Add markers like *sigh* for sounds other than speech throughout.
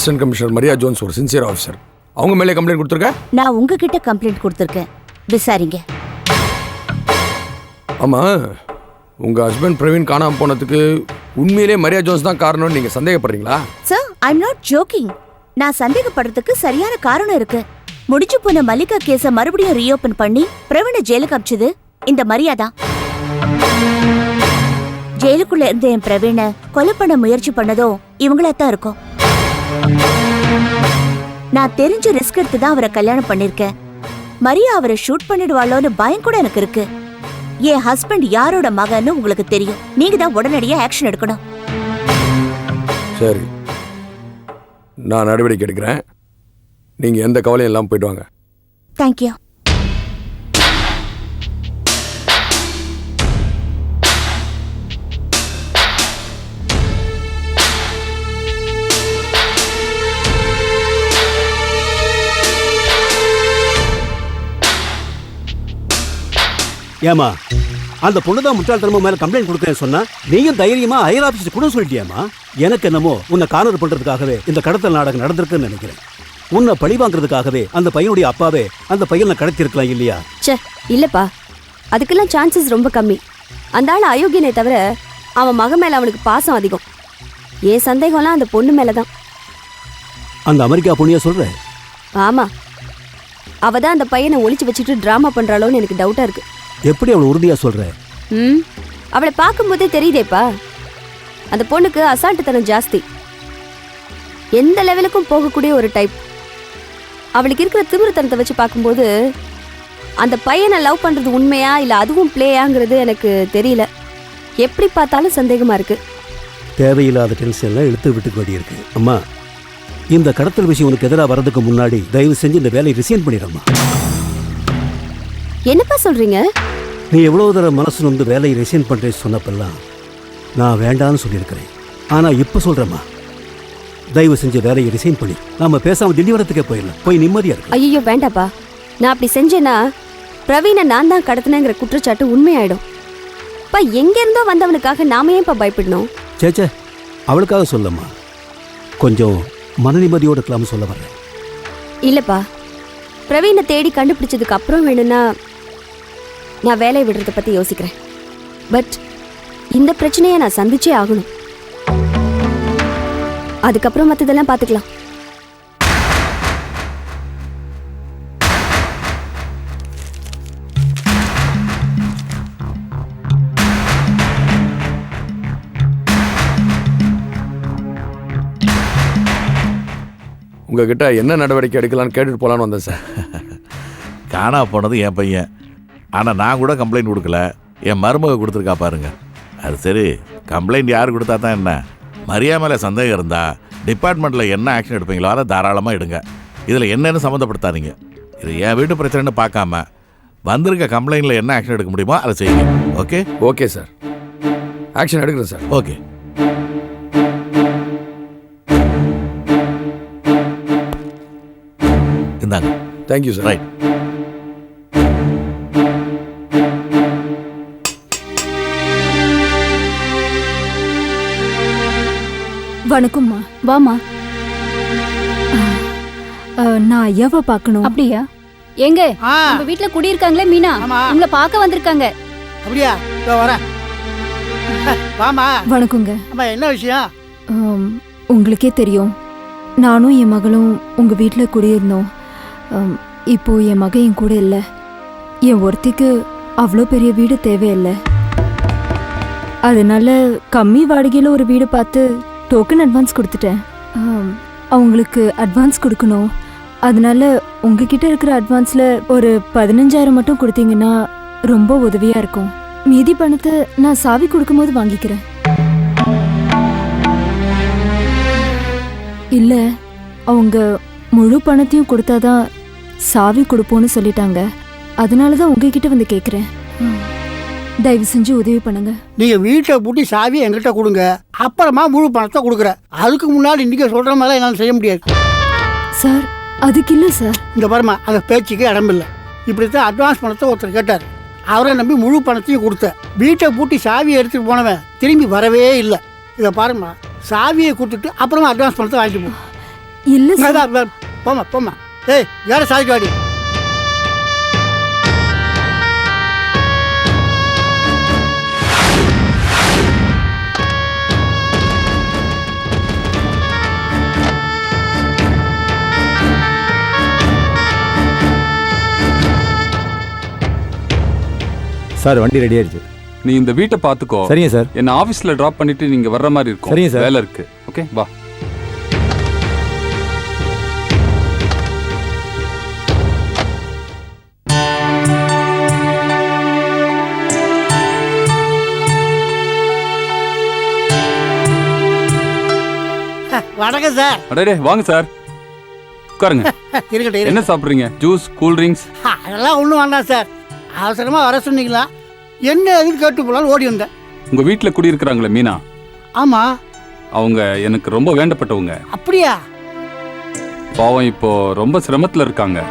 assistant commissioner Maria Jones ஒரு sincere officer அவங்க மேலே கம்ப்ளைண்ட் கொடுத்துருக்க? நான் உங்ககிட்ட கம்ப்ளைண்ட் கொடுத்துருக்கேன். விசாரிங்க. ஆமாம் உங்கள் ஹஸ்பண்ட் பிரவீன் காணாமல் போனதுக்கு உண்மையிலே மரியா ஜோன்ஸ் தான் காரணம்னு நீங்கள் சந்தேகப்படுறீங்களா? சார் ஐம் நாட் ஜோக்கிங் நான் சந்தேகப்படுறதுக்கு சரியான காரணம் இருக்கு. முடிஞ்சு போன மல்லிகா கேஸ மறுபடியும் ரீஓபன் பண்ணி பிரவீனை ஜெயிலுக்கு அமிச்சது இந்த மரியாதா ஜெயிலுக்குள்ள இருந்த என் பிரவீனை கொலை பண்ண முயற்சி பண்ணதும் இவங்களா தான் இருக்கும். நான் தெரிஞ்ச ரிஸ்க் எடுத்து தான் அவரை கல்யாணம் பண்ணிருக்கேன். மரியா அவரை ஷூட் பண்ணிடுவாளோன்னு பயம் கூட எனக்கு இருக்கு. என் ஹஸ்பண்ட் யாரோட மகன்னு உங்களுக்கு தெரியும். நீங்க தான் உடனடியா ஆக்ஷன் எடுக்கணும். சரி. நான் நடவடிக்கை எடுக்கிறேன். நீங்கள் எந்த கவலையும் இல்லாமல் போயிட்டு வாங்க. தேங்க்யூ ஏமா அந்த பொண்ணு தான் முட்டாள்தனமா மேல கம்ப்ளைண்ட் கொடுக்கறேன்னு சொன்னா நீயும் தைரியமா ஹையர் ஆபீஸ் கூட சொல்லிட்டியாமா எனக்கு என்னமோ உன்னை கார்னர் பண்றதுக்காகவே இந்த கடத்தல் நாடகம் நடந்திருக்குன்னு நினைக்கிறேன். உன்னை பழி வாங்குறதுக்காகவே அந்த பையனுடைய அப்பாவே அந்த பையனை கடத்திருக்கலாம் இல்லையா? ச்சே இல்லப்பா. அதுக்கெல்லாம் சான்சஸ் ரொம்ப கம்மி. அந்த ஆள் அயோக்கியனே தவிர அவன் மகன் மேல அவனுக்கு பாசம் அதிகம். என் சந்தேகம்லாம் அந்த பொண்ணு மேல தான் அந்த அமெரிக்கா பொண்ணிய சொல்ற? ஆமா. அவ தான் அந்த பையனை ஒளிச்சு வச்சுட்டு டிராமா பண்றாளோன்னு எனக்கு டவுட்டா இருக்கு. எப்படி அவளை உறுதியா சொல்ற? ம் அவளை பார்க்கும்போதே தெரியுதேப்பா. அந்த பொண்ணுக்கு அசால்ட்டுத்தனம் ஜாஸ்தி. எந்த லெவலுக்கும் போகக்கூடிய ஒரு டைப் அவளுக்கு இருக்கிற திமிருத்தனத்தை வச்சு பார்க்கும்போது அந்த பையனை லவ் பண்றது உண்மையா இல்ல அதுவும் பிளேயாங்கிறது எனக்கு தெரியல. எப்படி பார்த்தாலும் சந்தேகமா இருக்கு. தேவையில்லாத டென்ஷன் எல்லாம் எடுத்து விட்டுக்க வேண்டியிருக்கு. அம்மா இந்த கடத்தல் விஷயம் உனக்கு எதிராக வர்றதுக்கு முன்னாடி தயவு செஞ்சு இந்த வேலையை ரிசைன் பண்ணிடம்மா. என்னப்பா சொல்றீங்க? நீ எவ்வளவு தடவை மனசு வந்து வேலையை ரிசைன் பண்றேன்னு சொன்னப்பெல்லாம் நான் வேண்டான்னு சொல்லியிருக்கிறேன். ஆனா இப்ப சொல்றேம்மா. தயவு செஞ்சு வேலையை ரிசைன் பண்ணி நாம பேசாம திண்டிவனத்துக்கே போயிடலாம். போய் நிம்மதியா இருக்கலாம். ஐயோ வேண்டாப்பா. நான் அப்படி செஞ்சேன்னா பிரவீனை நான் தான் கடத்தினேங்கிற குற்றச்சாட்டு உண்மையாயிடும். பா எங்க இருந்தோ வந்தவனுக்காக நாம ஏன்ப்பா பயப்படணும்? சேச்சே அவளுக்காக சொல்லம்மா. கொஞ்சம் மன நிம்மதியோட இருக்கலாம்னு சொல்ல வர்றேன். இல்லப்பா. பிரவீனை தேடி கண்டுபிடிச்சதுக்கு அப்புறம் வேணும்னா நான் வேலையை விடுறத பத்தி யோசிக்கிறேன். பட் இந்த பிரச்சனையை நான் சந்திச்சே ஆகணும். அதுக்கப்புறம் மற்றதெல்லாம் பார்த்துக்கலாம் உங்ககிட்ட என்ன நடவடிக்கை எடுக்கலாம்னு கேட்டுட்டு போகலான்னு வந்தேன் சார். காணா போனது என் பையன். ஆனால் நான் கூட கம்ப்ளைண்ட் கொடுக்கல. என் மருமக கொடுத்துருக்கா பாருங்க. அது சரி கம்ப்ளைண்ட் யார் கொடுத்தா தான் என்ன? மரியா மேலே சந்தேகம் இருந்தா டிபார்ட்மெண்ட்டில் என்ன ஆக்ஷன் எடுப்பீங்களோ அதை தாராளமாக எடுங்க. இதில் என்னன்னு சம்மந்தப்படுத்தாதீங்க. இது என் வீட்டு பிரச்சனைன்னு பார்க்காம வந்திருக்க கம்ப்ளைண்ட்டில் என்ன ஆக்ஷன் எடுக்க முடியுமோ அதை செய்யுங்க. ஓகே ஓகே சார் ஆக்ஷன் எடுக்கிறேன் சார் ஓகே இந்தாங்க. தேங்க்யூ சார் ரைட் வணக்கம்மா. வாமா நான் ஐயாவை பார்க்கணும்? அப்படியா? எங்க? நம்ம வீட்ல குடியிருக்காங்களே மீனா? உங்களை பார்க்க வந்திருக்காங்க. அப்படியா? இதோ வரேன். வாமா வணக்கங்க. அம்மா என்ன விஷயம்? உங்களுக்கே தெரியும். நானும் என் மகளும் உங்க வீட்டில் குடியிருந்தோம். இப்போ என் மகன் என் கூட இல்லை. என் ஒருத்திக்கு அவ்வளோ பெரிய வீடு தேவையில்லை. அதனால கம்மி வாடகையில் ஒரு வீடு பார்த்து டோக்கன் அட்வான்ஸ் கொடுத்துட்டேன். அவங்களுக்கு அட்வான்ஸ் கொடுக்கணும். அதனால உங்ககிட்ட இருக்கிற அட்வான்ஸில் ஒரு பதினஞ்சாயிரம் மட்டும் கொடுத்தீங்கன்னா ரொம்ப உதவியாக இருக்கும். மீதி பணத்தை நான் சாவி கொடுக்கும்போது வாங்கிக்கிறேன். இல்லை அவங்க முழு பணத்தையும் கொடுத்தாதான் சாவி கொடுப்போன்னு சொல்லிட்டாங்க. அதனால தான் உங்ககிட்ட வந்து கேட்குறேன் தயவு செஞ்சு உதவி பண்ணுங்க. நீங்க வீட்டை பூட்டி சாவி என்கிட்ட கொடுங்க. அப்புறமா முழு பணத்தை கொடுக்குறேன். அதுக்கு முன்னாடி நீங்க சொல்ற மாதிரி என்னால் செய்ய முடியாது. சார் அதுக்கு இல்லை சார். இந்த பாருமா அந்த பேச்சுக்கு இடமில்லை. இப்படித்தான் அட்வான்ஸ் பணத்தை ஒருத்தர் கேட்டார். அவரை நம்பி முழு பணத்தையும் கொடுத்தேன். வீட்டை பூட்டி சாவியை எடுத்துட்டு போனவன் திரும்பி வரவே இல்லை. இதை பாருமா சாவியை கொடுத்துட்டு அப்புறமா அட்வான்ஸ் பணத்தை வாங்கிட்டு போ. இல்லை சார். போம்மா போம்மா. ஏய் வேற சாவிக்கு வாடி. சார் வண்டி ரெடி ஆயிடுச்சு. நீ இந்த வீட்டை பாத்துக்கோ சரிங்க சார். என்ன ஆபீஸ்ல டிராப் பண்ணிட்டு நீங்க வர்ற மாதிரி இருக்கும். சரிங்க சார். வேலை இருக்கு. ஓகே வா. வணக்கம் சார். அடடே வாங்க சார். உட்காருங்க. *laughs* இருக்கட்டும் இருக்கட்டும். என்ன சாப்பிடுறீங்க? ஜூஸ் கூல் ட்ரிங்க்ஸ் ஆ, அதெல்லாம் ஒன்றும் வேண்டாம் சார். அவசரமாக வர சொன்னீங்களா? என்ன எதுக்கு கேட்டு போகலான்னு ஓடி வந்தேன். உங்க வீட்ல குடியிருக்கிறாங்களே மீனா? ஆமாம் அவங்க எனக்கு ரொம்ப வேண்டப்பட்டவங்க. அப்படியா? பாவம் இப்போ ரொம்ப சிரமத்துல இருக்காங்க.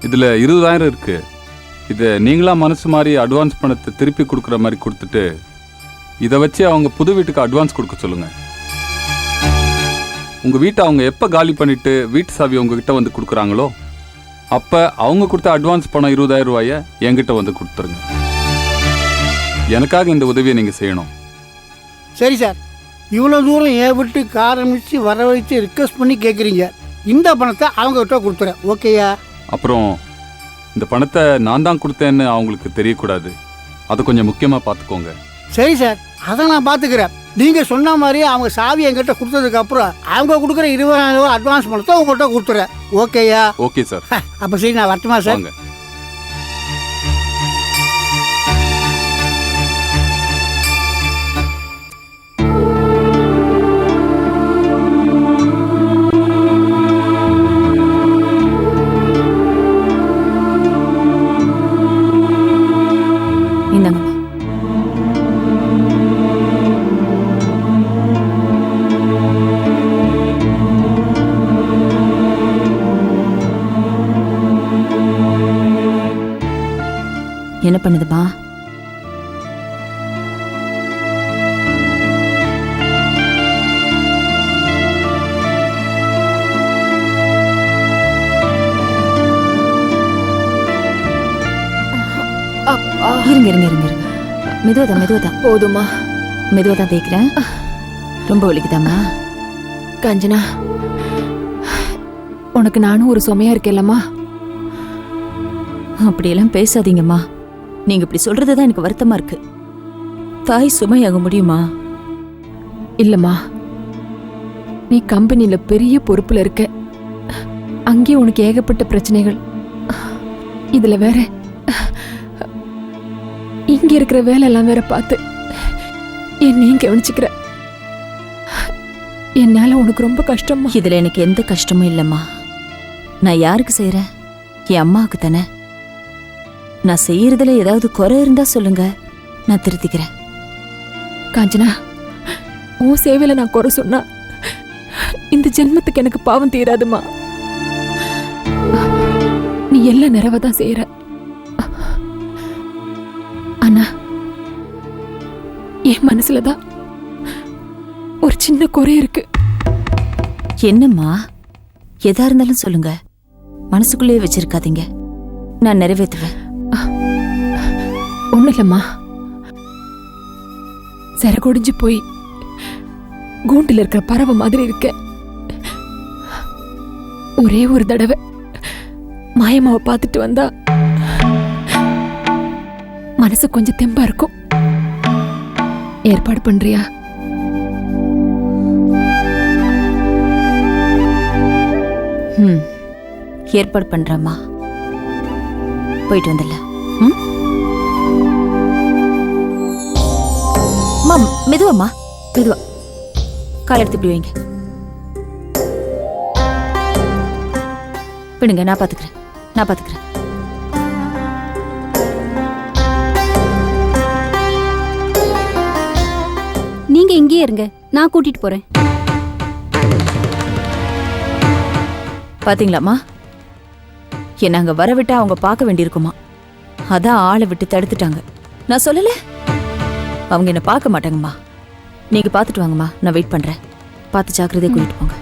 இதுல இருபதாயிரம் இருக்கு. இதை நீங்களா மனசு மாதிரி அட்வான்ஸ் பணத்தை திருப்பி கொடுக்குற மாதிரி கொடுத்துட்டு இதை வச்சு அவங்க புது வீட்டுக்கு அட்வான்ஸ் கொடுக்க சொல்லுங்க. உங்க வீட்டை அவங்க எப்ப காலி பண்ணிட்டு வீட்டு சாவி உங்ககிட்ட வந்து கொடுக்குறாங்களோ அப்ப அவங்க கொடுத்த அட்வான்ஸ் பணம் இருபதாயிரம் ரூபாய என்கிட்ட வந்து கொடுத்துருங்க. எனக்காக இந்த உதவியை நீங்க செய்யணும். சரி சார். இவ்வளோ தூரம் என் வீட்டுக்கு ஆரம்பித்து வர வச்சு ரிக்வஸ்ட் பண்ணி கேட்குறீங்க இந்த பணத்தை அவங்ககிட்ட கொடுத்துறேன். ஓகேயா அப்புறம் இந்த பணத்தை நான் தான் கொடுத்தேன்னு அவங்களுக்கு தெரியக்கூடாது. அதை கொஞ்சம் முக்கியமா பார்த்துக்கோங்க. சரி சார் அதை நான் பார்த்துக்கிறேன். நீங்கள் சொன்ன மாதிரி அவங்க சாவி என்கிட்ட கொடுத்ததுக்கு அப்புறம் அவங்க கொடுக்குற இருபதாயிரம் ரூபாய் அட்வான்ஸ் பணத்தை உங்கள்கிட்ட கொடுத்துறேன். ஓகேயா ஓகே சார் அப்போ சரி நான் வரட்டுமா சார் என்ன பண்ணுதுமா? இருங்க இருங்க இருங்க இருங்க. மெதுவா தான் மெதுவா தான். போதுமா மெதுவா தான் தேய்க்கிறேன். ரொம்ப வலிக்குதாம்மா? காஞ்சனா உனக்கு நானும் ஒரு சுமையா இருக்கேல்லம்மா அப்படியெல்லாம் பேசாதீங்கம்மா. நீங்க இப்படி சொல்றது தான் எனக்கு வருத்தமா இருக்கு. தாய் சுமையாக முடியுமா? இல்லம்மா. நீ கம்பெனில பெரிய பொறுப்புல இருக்க. அங்கே உனக்கு ஏகப்பட்ட பிரச்சனைகள். இதுல வேற இங்க இருக்கிற வேலை எல்லாம் வேற பார்த்து என்னையும் கவனிச்சுக்கிற. என்னால உனக்கு ரொம்ப கஷ்டமா இதுல எனக்கு எந்த கஷ்டமும் இல்லம்மா. நான் யாருக்கு செய்யறேன் என் அம்மாவுக்கு தானே? நான் செய்யறதுல ஏதாவது குறை இருந்தா சொல்லுங்க. நான் திருத்திக்கிறேன். காஞ்சனா உன் சேவையில நான் குறை சொன்னா இந்த ஜென்மத்துக்கு எனக்கு பாவம் தீராதுமா? நீ எல்லாம் நிறைவதான் செய்யற ஆனா என் மனசுலதான் ஒரு சின்ன குறை இருக்கு. என்னம்மா? எதா இருந்தாலும் சொல்லுங்க. மனசுக்குள்ளேயே வச்சிருக்காதீங்க. நான் நிறைவேற்றுவேன். ஒண்ணு இல்லைம்மா சரகொடிஞ்சு போய் கூண்டில் இருக்கிற பறவை மாதிரி இருக்க. ஒரே ஒரு தடவை மாயமாவை பார்த்துட்டு வந்தா மனசு கொஞ்சம் தெம்பா இருக்கும். ஏற்பாடு பண்றியா? ஏற்பாடு பண்றேம்மா. போயிட்டு வந்துடலாம். அம்மா மெதுவாம்மா. மெதுவா. கால் எடுத்து இப்படி வைங்க. விடுங்க நான் பாத்துக்கிறேன். நான் பாத்துக்கிறேன். நீங்க இங்கேயே இருங்க. நான் கூட்டிட்டு போறேன். பாத்தீங்களாம்மா? என்ன அங்க வரவிட்டா அவங்க பார்க்க வேண்டியிருக்குமா? அதான் ஆளை விட்டு தடுத்துட்டாங்க. நான் சொல்லல? அவங்க என்ன பார்க்க மாட்டாங்கம்மா. நீங்க பார்த்துட்டு வாங்கம்மா. நான் வெயிட் பண்றேன். பார்த்து ஜாக்கிரதையை கூட்டிட்டு போங்க.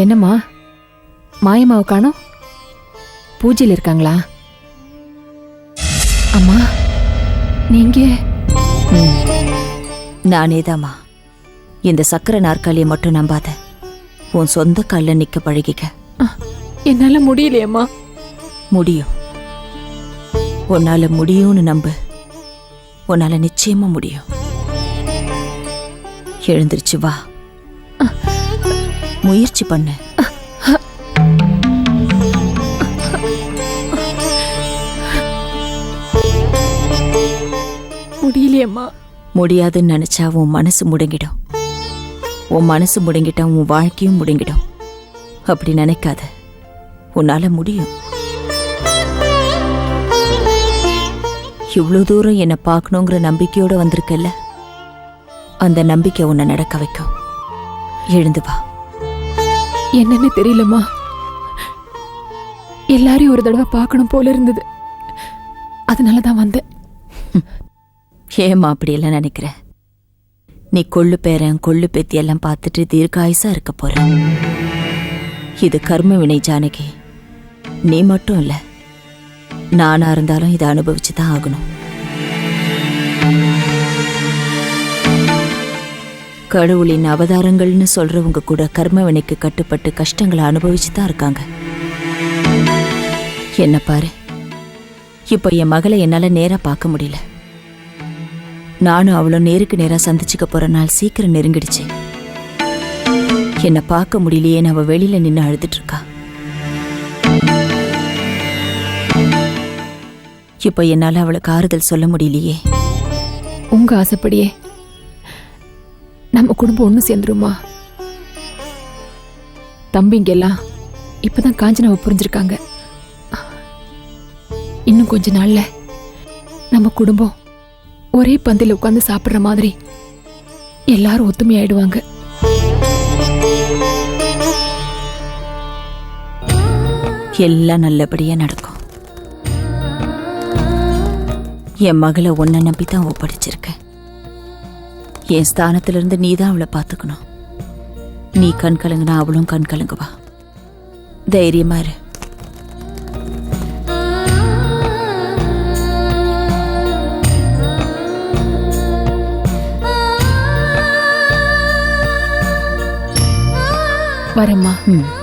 என்னம்மா? மாயம்மாவை காணோம்? பூஜையில் இருக்காங்களா? அம்மா நீங்க? நானேதாம்மா. இந்த சக்கர நாற்காலியை மட்டும் நம்பாத. உன் சொந்த கால்ல நிக்க பழகிக்க. என்னால முடியலையம்மா. முடியும். உன்னால முடியும்னு நம்பு. உன்னால நிச்சயமா முடியும். எழுந்திருச்சு வா. முயற்சி பண்ணு. முடியலையம்மா. முடியாதுன்னு நினைச்சா உன் மனசு முடங்கிடும். உன் மனசு முடங்கிட்டா உன் வாழ்க்கையும் முடங்கிடும். அப்படி நினைக்காத. உன்னால முடியும். இவ்வளோ தூரம் என்னை பார்க்கணுங்கிற நம்பிக்கையோட வந்திருக்கல்ல? அந்த நம்பிக்கை உன்னை நடக்க வைக்கும். எழுந்து வா. என்னன்னு தெரியலம்மா. எல்லாரையும் ஒரு தடவை பார்க்கணும் போல இருந்தது. அதனால தான் வந்தேன். ஏமா அப்படியெல்லாம் நினைக்கிற? நீ கொள்ளு பேரன் கொள்ளு பேத்தி எல்லாம் பார்த்துட்டு தீர்க்காயுசா இருக்க போற? இது கர்ம வினை ஜானகி. நீ மட்டும் இல்ல. நானா இருந்தாலும் இதை அனுபவிச்சு தான் ஆகணும். கடவுளின் அவதாரங்கள்னு சொல்றவங்க கூட கர்மவினைக்கு கட்டுப்பட்டு கஷ்டங்களை அனுபவிச்சு தான் இருக்காங்க. என்ன பாரு இப்போ என் மகளை என்னால நேரா பார்க்க முடியல. நானும் அவளும் நேருக்கு நேரா சந்திச்சுக்க போற நாள் சீக்கிரம் நெருங்கிடுச்சு. என்னை பார்க்க முடியலையேன்னு அவ வெளியில நின்று அழுதுட்டு இருக்கா. இப்போ என்னால அவளுக்கு ஆறுதல் சொல்ல முடியலையே. உங்க ஆசைப்படியே நம்ம குடும்பம் ஒன்று சேர்ந்துருமா? தம்பிங்கெல்லாம் இப்பதான் காஞ்சனாவை புரிஞ்சிருக்காங்க. இன்னும் கொஞ்ச நாள்ல நம்ம குடும்பம் ஒரே பந்தில் உட்காந்து சாப்பிட்ற மாதிரி எல்லாரும் ஒத்துமையாயிடுவாங்க. எல்லாம் நல்லபடியா நடக்கும். என் மகளை ஒன்ன நம்பி தான் ஒப்படைச்சிருக்கேன். என் ஸ்தானத்திலிருந்து நீ தான் அவளை பார்த்துக்கணும். நீ கண் கலங்குனா அவளும் கண் கலங்குவா. தைரியமா இரு. வரேம்மா. ம்.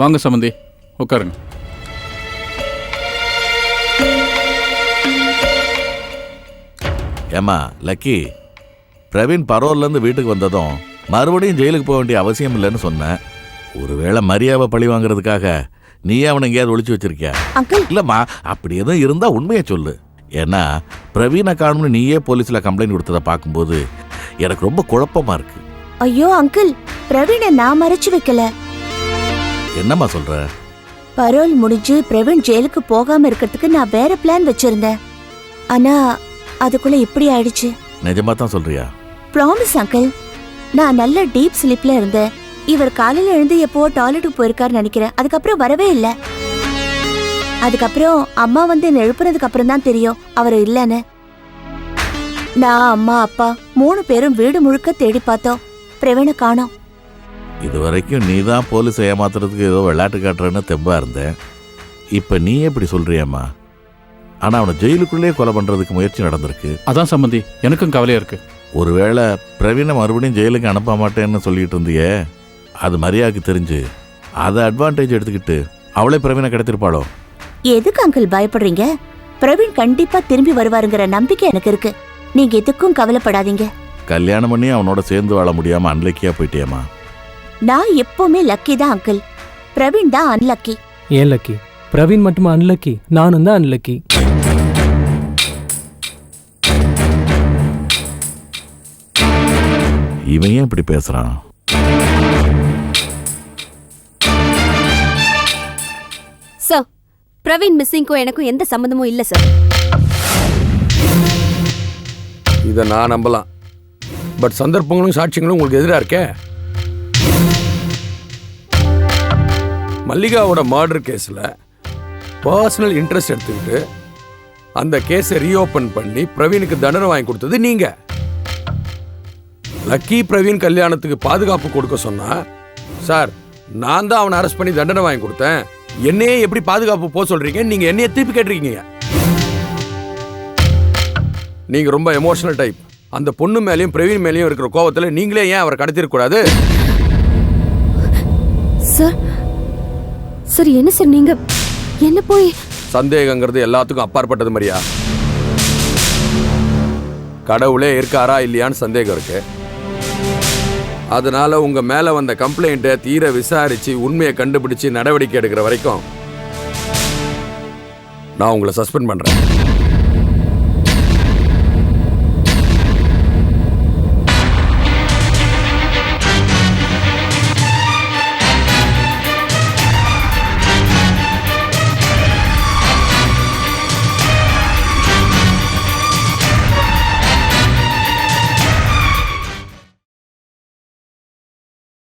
வாங்க சம்மந்தி உட்காருங்க. ஏம்மா லக்கி பிரவீன் பரோல்லேருந்து வீட்டுக்கு வந்ததும் மறுபடியும் ஜெயிலுக்கு போக வேண்டிய அவசியம் இல்லைன்னு சொன்னேன். ஒருவேளை மரியாதை பழி வாங்குறதுக்காக நீயே அவனை எங்கேயாவது ஒளிச்சு வச்சிருக்கியா? அங்கிள். இல்லைம்மா அப்படி எதுவும் இருந்தால் உண்மையை சொல்லு. ஏன்னா பிரவீனை காணும்னு நீயே போலீஸில் கம்ப்ளைண்ட் கொடுத்ததை பார்க்கும்போது எனக்கு ரொம்ப குழப்பமா இருக்கு. ஐயோ அங்கிள் பிரவீனை நான் மறைச்சு வைக்கல. என்னம்மா சொல்ற? பரோல் முடிஞ்சு பிரவீன் ஜெயிலுக்கு போகாம இருக்கிறதுக்கு நான் வேற பிளான் வச்சிருந்தேன். ஆனா அதுக்குள்ள இப்படி ஆயிடுச்சு. நிஜமா தான் சொல்றியா? ப்ராமிஸ் அங்கிள் நான் நல்ல டீப் ஸ்லீப்ல இருந்தேன். இவர் காலையில எழுந்து எப்போ டாய்லெட்டுக்கு போயிருக்காருன்னு நினைக்கிறேன். அதுக்கப்புறம் வரவே இல்லை. அதுக்கப்புறம் அம்மா வந்து என்னை எழுப்புனதுக்கு அப்புறம் தான் தெரியும் அவர் இல்லைன்னு. நான் அம்மா அப்பா மூணு பேரும் வீடு முழுக்க தேடி பார்த்தோம். பிரவீனை காணோம். இது வரைக்கும் நீ தான் போலீஸை ஏமாத்துறதுக்கு ஏதோ விளையாட்டு காட்டுறேன்னு தெம்பா இருந்தேன். இப்போ நீ எப்படி சொல்றியம்மா? ஆனால் அவனை ஜெயிலுக்குள்ளேயே கொலை பண்ணுறதுக்கு முயற்சி நடந்திருக்கு. அதான் சம்பந்தி எனக்கும் கவலையா இருக்கு. ஒருவேளை பிரவீனை மறுபடியும் ஜெயிலுக்கு அனுப்ப மாட்டேன்னு சொல்லிட்டு இருந்தியே அது மரியாதைக்கு தெரிஞ்சு அதை அட்வான்டேஜ் எடுத்துக்கிட்டு அவளே பிரவீனை கிடைத்திருப்பாளோ? எதுக்கு அங்கிள் பயப்படுறீங்க? பிரவீன் கண்டிப்பா திரும்பி வருவாருங்கிற நம்பிக்கை எனக்கு இருக்கு. நீங்க எதுக்கும் கவலைப்படாதீங்க. கல்யாணம் பண்ணி அவனோட சேர்ந்து வாழ முடியாமல் அன்லக்கியாக போயிட்டியம்மா. நான் எப்பவுமே லக்கி தான் அங்கிள் பிரவீன் தான் அன்லக்கி ஏன் லக்கி பிரவீன் மட்டுமா அன்லக்கி நானும் தான் அன்லக்கி இவன் ஏன் இப்படி பேசுகிறான் சார் பிரவீன் மிஸ்ஸிங்க்கும் எனக்கும் எந்த சம்மந்தமும் இல்லை சார் இதை நான் நம்பலாம். பட் சந்தர்ப்பங்களும் சாட்சியங்களும் உங்களுக்கு எதிராக இருக்கே? மல்லிகாவோட மர்டர் கேஸில் பர்சனல் இன்ட்ரெஸ்ட் எடுத்துக்கிட்டு அந்த கேஸை ரீஓப்பன் பண்ணி பிரவீனுக்கு தண்டனை வாங்கி கொடுத்தது நீங்க. லக்கி பிரவீன் கல்யாணத்துக்கு பாதுகாப்பு கொடுக்க சொன்னா சார் நான் தான் அவனை அரெஸ்ட் பண்ணி தண்டனை வாங்கி கொடுத்தேன். என்னையே எப்படி பாதுகாப்பு போக சொல்றீங்க? நீங்க என்னைய திருப்பி கேட்டிருக்கீங்க. நீங்க ரொம்ப எமோஷனல் டைப் அந்த பொண்ணு மேலேயும் பிரவீன் மேலேயும் இருக்கிற கோவத்தில் நீங்களே ஏன் அவரை கடத்திருக்கக்கூடாது சார் சார் என்ன சார் நீங்க? என்ன போய்? சந்தேகங்கிறது எல்லாத்துக்கும் அப்பாற்பட்டது மாதிரியா கடவுளே இருக்காரா இல்லையான்னு சந்தேகம் இருக்கு. அதனால உங்க மேல வந்த கம்ப்ளைண்ட்டை தீர விசாரிச்சு உண்மையை கண்டுபிடிச்சு நடவடிக்கை எடுக்கிற வரைக்கும் நான் உங்களை சஸ்பெண்ட் பண்றேன்.